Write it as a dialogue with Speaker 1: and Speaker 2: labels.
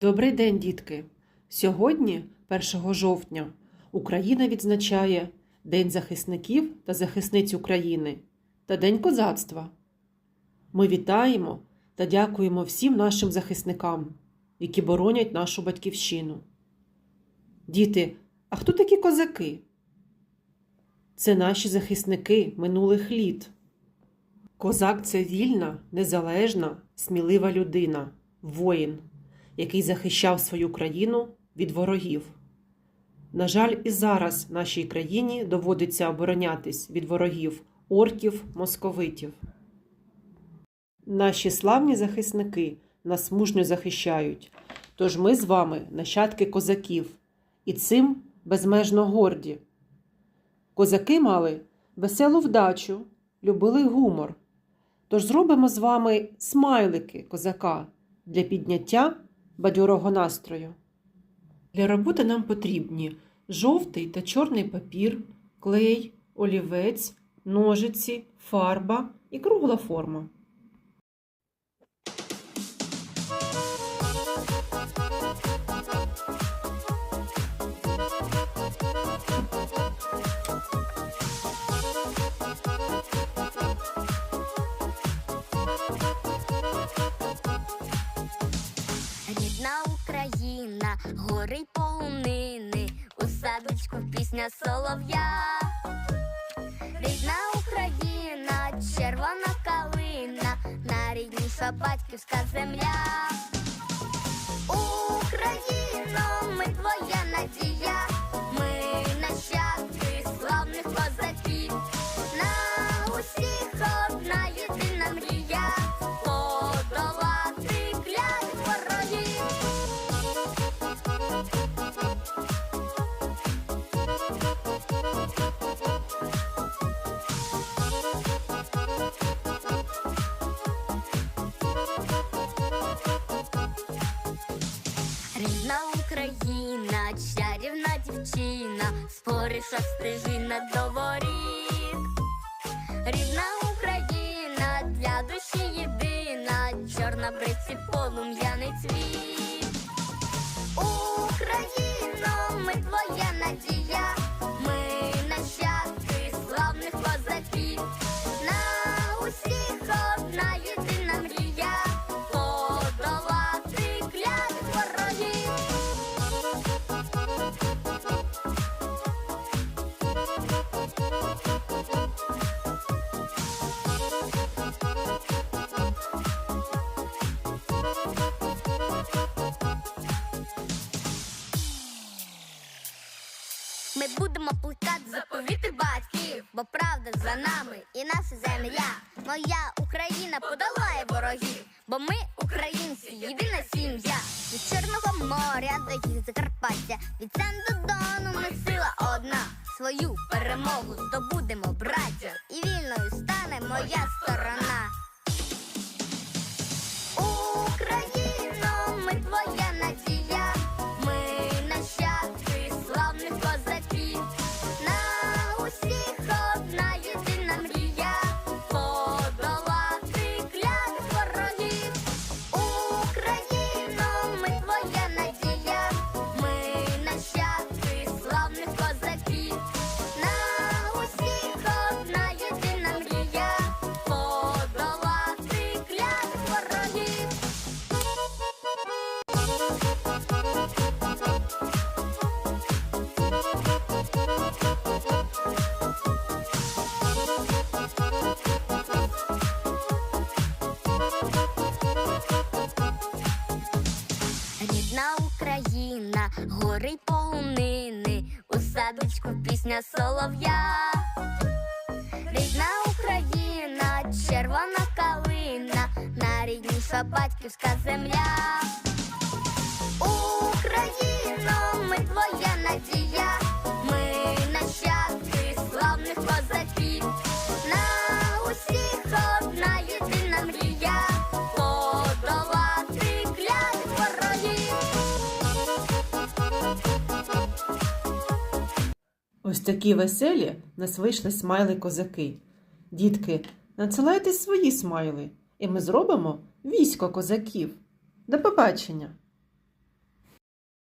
Speaker 1: Добрий день, дітки! Сьогодні, 1 жовтня, Україна відзначає День захисників та захисниць України та День козацтва. Ми вітаємо та дякуємо всім нашим захисникам, які боронять нашу батьківщину. Діти, а хто такі козаки? Це наші захисники минулих літ. Козак це вільна, незалежна, смілива людина, воїн який захищав свою країну від ворогів. На жаль, і зараз нашій країні доводиться оборонятись від ворогів орків, московитів. Наші славні захисники нас мужньо захищають, тож ми з вами нащадки козаків, і цим безмежно горді. Козаки мали веселу вдачу, любили гумор. Тож зробимо з вами смайлики козака для підняття бадьорого настрою. Для роботи нам потрібні жовтий та чорний папір, клей, олівець, ножиці, фарба і кругла форма.
Speaker 2: Гори й полонини, у садочку пісня солов'я. Рідна Україна, червона калина, найрідніша батьківська земля. Дівчина, споріша стежина до воріт. Рідна Україна для душі єдина, чорна бриці полум'яний цвіт. Ми будемо плекати заповіти батьків, бо правда за нами і наша земля. Моя Україна подолає ворогів, бо ми українці, єдина сім'я. Від Чорного моря до їх Закарпаття, від до Дону ми сила одна. Свою перемогу здобудемо, браття, і вільною стане моя сторона. Україна, гори й полонини, у садочку пісня солов'я. Рідна Україна, червона калина, найрідніша батьківська земля. Україно, ми твоя надія,
Speaker 1: такі веселі нас вийшли смайли козаки. Дітки, надсилайте свої смайли, і ми зробимо військо козаків. До побачення!